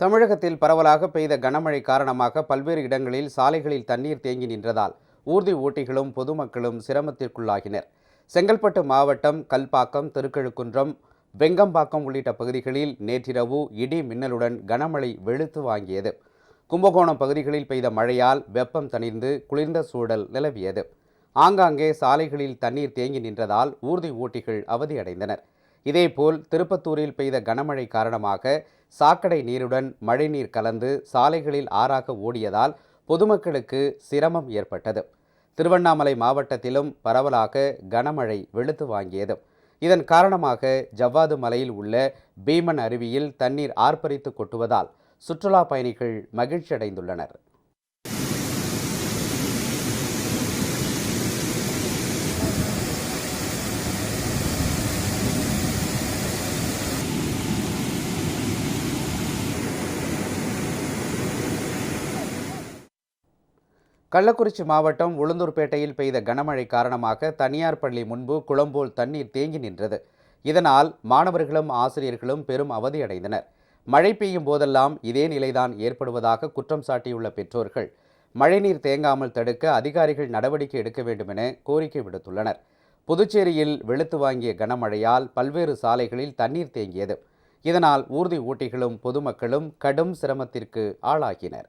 தமிழகத்தில் பரவலாக பெய்த கனமழை காரணமாக பல்வேறு இடங்களில் சாலைகளில் தண்ணீர் தேங்கி நின்றதால் ஊர்தி ஓட்டிகளும் பொதுமக்களும் சிரமத்திற்குள்ளாகினர். செங்கல்பட்டு மாவட்டம் கல்பாக்கம் திருக்கழுக்குன்றம் வெங்கம்பாக்கம் உள்ளிட்ட பகுதிகளில் நேற்றிரவு இடி மின்னலுடன் கனமழை வெளுத்து வாங்கியது. கும்பகோணம் பகுதிகளில் பெய்த மழையால் வெப்பம் தணிந்து குளிர்ந்த சூழல் நிலவியது. ஆங்காங்கே சாலைகளில் தண்ணீர் தேங்கி நின்றதால் ஊர்தி ஓட்டிகள் அவதியடைந்தனர். இதேபோல் திருப்பத்தூரில் பெய்த கனமழை காரணமாக சாக்கடை நீருடன் மழைநீர் கலந்து சாலைகளில் ஆறாக ஓடியதால் பொதுமக்களுக்கு சிரமம் ஏற்பட்டது. திருவண்ணாமலை மாவட்டத்திலும் பரவலாக கனமழை வெளுத்து வாங்கியது. இதன் காரணமாக ஜவ்வாது மலையில் உள்ள பீமன் அருவியில் தண்ணீர் ஆர்ப்பரித்து கொட்டுவதால் சுற்றுலா பயணிகள் மகிழ்ச்சியடைந்துள்ளனர். கள்ளக்குறிச்சி மாவட்டம் உளுந்தூர்பேட்டையில் பெய்த கனமழை காரணமாக தனியார் பள்ளி முன்பு குளம்போல் தண்ணீர் தேங்கி நின்றது. இதனால் மாணவர்களும் ஆசிரியர்களும் பெரும் அவதியடைந்தனர். மழை பெய்யும் போதெல்லாம் இதே நிலைதான் ஏற்படுவதாக குற்றம் சாட்டியுள்ள பெற்றோர்கள். மழைநீர் தேங்காமல் தடுக்க அதிகாரிகள் நடவடிக்கை எடுக்க வேண்டும் என கோரிக்கை விடுத்துள்ளனர். புதுச்சேரியில் வெளுத்து வாங்கிய கனமழையால் பல்வேறு சாலைகளில் தண்ணீர் தேங்கியது. இதனால் ஊர்தி ஊட்டிகளும் பொதுமக்களும் கடும் சிரமத்திற்கு ஆளாகினர்.